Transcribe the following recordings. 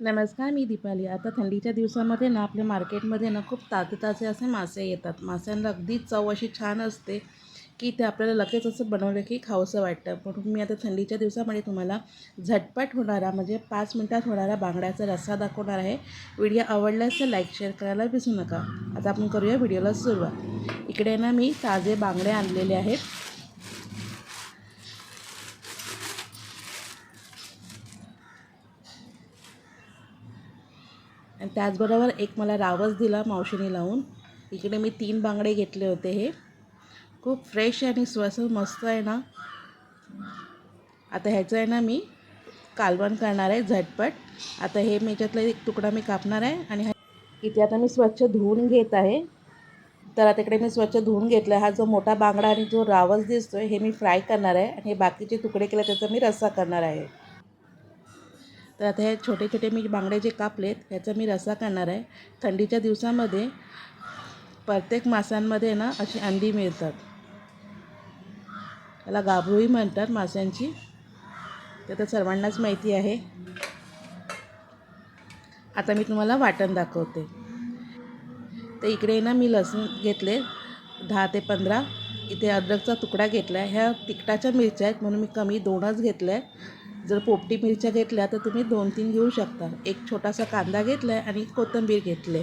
नमस्कार मी दीपाली. आता थंडीच्या दिवसामध्ये ना आपल्या मार्केटमध्ये ना खूप ताजे ताजे असे मासे येतात. माशांना अगदी चव अशी छान असते की ते आपल्याला लगेच असं बनवलं की खावंसं वाटतं. म्हणून मी आता थंडीच्या दिवसामध्ये तुम्हाला झटपट होणारा म्हणजे पाच मिनटात होणारा बांगड्याचा रस्सा दाखवणार आहे. व्हिडिओ आवडल्यास लाईक शेअर करायला विसरू नका. आता आपण करूया व्हिडिओला सुरुवात. इकडे ना मी ताजे बांगडे आणलेले आहेत. आणि त्याचबरोबर एक मला रावस दिला मावशीने लावून. इकडे मी तीन बांगडे घेतले होते हे. खूप फ्रेश आणि स्वस्त मस्त आहे ना. आता ह्याचं आहे ना मी कालवण करणार आहे झटपट. आता हे मी याच्यातला एक तुकडा मी कापणार आहे आणि इथे आता मी स्वच्छ धुवून घेत आहे. तर आता इकडे मी स्वच्छ धुवून घेतला आहे हा जो मोठा बांगडा आणि जो रावस दिसतो आहे हे मी फ्राय करणार आहे. आणि हे बाकीचे तुकडे केले त्याचा मी रस्सा करणार आहे. तर आता हे छोटे छोटे मी बांगडे जे कापलेत ह्याचा मी रस्सा करणार आहे. थंडीच्या दिवसामध्ये प्रत्येक माशांमध्ये ना अशी अंडी मिळतात. त्याला गाभरूही म्हणतात माशांची. ते तर सर्वांनाच माहिती आहे. आता मी तुम्हाला वाटण दाखवते. तर इकडे ना मी लसूण घेतले दहा ते पंधरा. इथे अद्रकचा तुकडा घेतला आहे ह्या तिखटाच्या मिरच्या आहेत म्हणून मी कमी दोनच घेतल्या आहेत जर पोपटी मिरच्या घेतल्या तर तुम्ही दोन तीन घेऊ शकता. एक छोटासा कांदा घेतला आहे आणि कोथिंबीर घेतले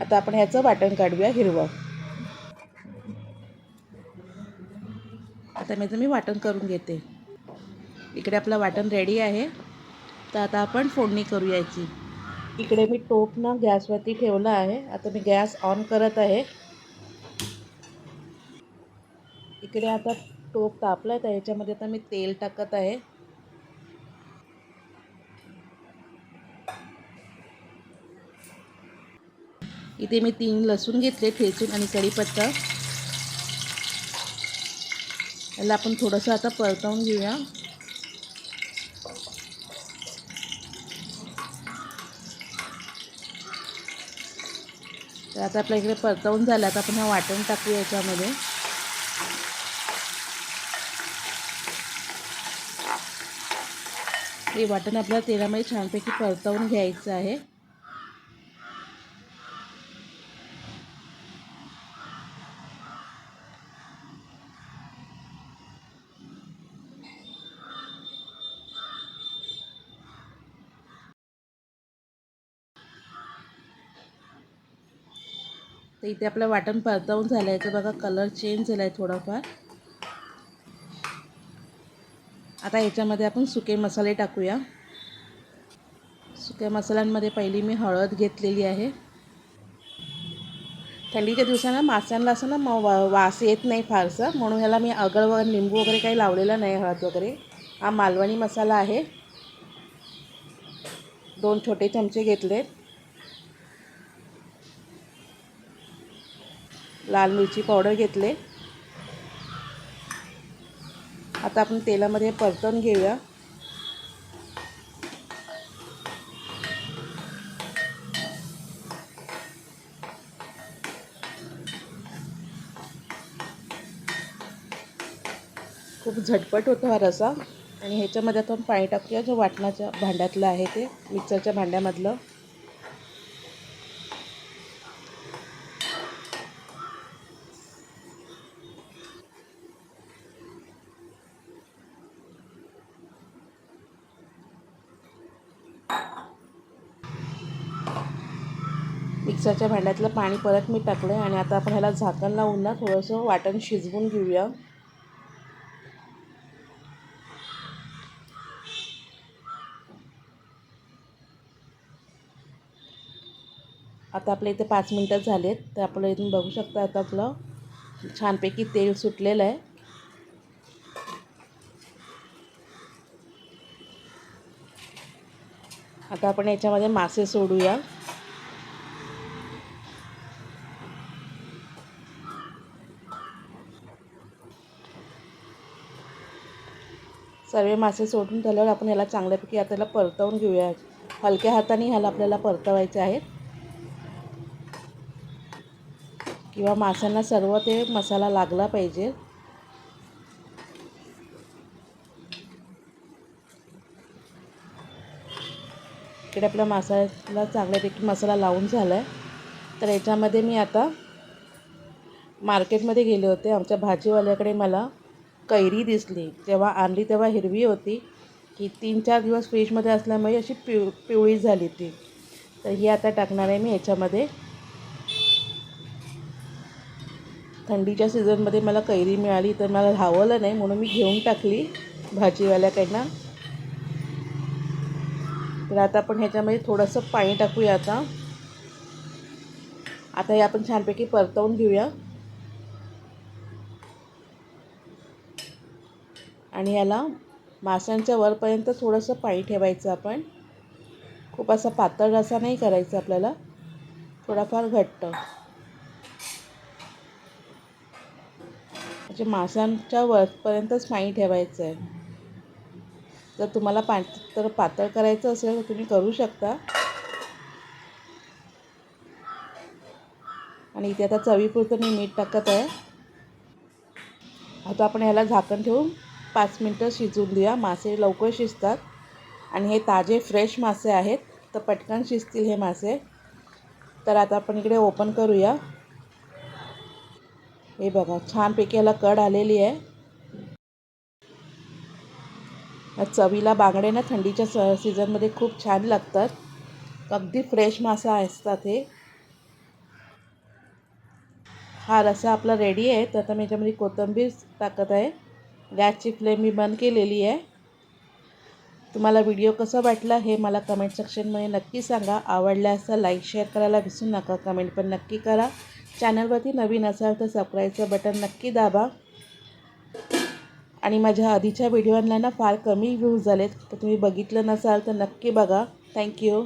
आता आपण ह्याचं वाटण काढूया हिरवं. आता मी मी वाटण करून घेते. इकडे आपलं वाटण रेडी आहे. तर आता आपण फोडणी करू यायची इकडे मी टोप ना गॅसवरती ठेवला आहे. आता मी गॅस ऑन करत आहे. इकडे आता टोप तापला आहे तर ह्याच्यामध्ये आता मी तेल टाकत आहे. इथे मी तीन लसूण घेतले ठेचून आणि कढीपत्ता. याला आपण थोडंसं आता परतवून घेऊया. तर आता आपल्या इकडे परतवून झालं आता आपण हा वाटण टाकूया याच्यामध्ये. हे वाटण आपल्याला तेलामध्ये छानपैकी परतवून घ्यायचं आहे. तर इथे आपलं वाटण परतवून झालं आहे तर बघा कलर चेंज झाला आहे थोडाफार. आता याच्यामध्ये आपण सुके मसाले टाकूया. सुक्या मसाल्यांमध्ये पहिली मी हळद घेतलेली आहे. थंडीच्या दिवसानं माशांना असं ना मग वा वास येत नाही फारसं म्हणून ह्याला मी अगळ वगैरे लिंबू वगैरे काही लावलेलं नाही हळद वगैरे. हा मालवणी मसाला आहे. दोन छोटे चमचे घेतलेत. लाल मिरची पावडर घेतले. आता आपण तेलामध्ये परतून घेऊया. खूप झटपट होतो हा रसा. आणि ह्याच्यामध्ये आपण पाणी टाकूया. जो वाटणाच्या भांड्यातलं आहे ते मिक्सरच्या भांड्यामधलं. मिक्सरच्या भांड्यातलं पाणी परत मी टाकलं आहे आणि आता आपण ह्याला झाकण लावून ना थोडंसं वाटण शिजवून घेऊया. आता आपल्या इथे पाच मिनटं झालेत तर आपलं इथून बघू शकता आता आपलं छानपैकी तेल सुटलेलं आहे. आता आपण याच्यामध्ये मासे सोडूया. सर्व मासे सोडून झाल्यावर आपण याला चांगल्यापैकी आता याला परतवून घेऊया. हलक्या हाताने ह्याला आपल्याला परतवायचे आहेत. किंवा माशांना सर्व ते मसाला लागला पाहिजे. इकडे आपल्या मासाला चांगल्यापैकी मसाला लावून झाला आहे तर याच्यामध्ये मी आता मार्केटमध्ये गेले होते. आमच्या भाजीवाल्याकडे मला कैरी दिसली. जेव्हा आणली तेव्हा हिरवी होती. की तीन चार दिवस फ्रीजमध्ये असल्यामुळे अशी पिव पिवळी झाली ती. तर ही आता टाकणार आहे मी ह्याच्यामध्ये थंडीच्या सीझनमध्ये मला कैरी मिळाली तर मला धावलं नाही म्हणून मी घेऊन टाकली भाजीवाल्याकडनं. तर आता आपण ह्याच्यामध्ये थोडंसं पाणी टाकूया आता. आता हे आपण छानपैकी परतवून घेऊया. आणि याला माशांच्या वरपर्यंत थोडंसं पाणी ठेवायचं आपण. खूप असा पातळ रसा नाही करायचा आपल्याला. थोडाफार घट्ट. म्हणजे माशांच्या वरपर्यंतच पाणी ठेवायचं आहे जर तुम्हाला पा तर पातळ करायचं असेल तर तुम्ही करू शकता. आणि इथे आता चवीपुरतं मी मीठ टाकत आहे. आता आपण ह्याला झाकण ठेवून पाच मिनटं शिजून देऊया मासे लवकर शिजतात. आणि हे ताजे फ्रेश मासे आहेत. तर पटकन शिजतील हे मासे. तर आता आपण इकडे ओपन करूया. हे बघा छानपैकी याला कड आलेली आहे. चवीला बांगडे ना थंडीच्या स सीझनमध्ये खूप छान लागतात. अगदी फ्रेश मासा असतात हे. हा रसा आपला रेडी आहे. तर आता मी याच्यामध्ये कोथिंबीर टाकत आहे. गॅसची फ्लेम मी बंद केलेली आहे. तुम्हाला व्हिडिओ कसा वाटला हे मला कमेंट सेक्शनमध्ये नक्की सांगा. आवडल्या असं लाईक शेअर करायला विसरू नका. कमेंट पण नक्की करा. चॅनलवरती नवीन असाल तर सबस्क्राईबचं बटन नक्की दाबा. आणि माझ्या आधीच्या व्हिडिओला ना फार कमी व्ह्यूज झालेत तर तुम्ही बघितलं नसाल तर नक्की बघा. थँक्यू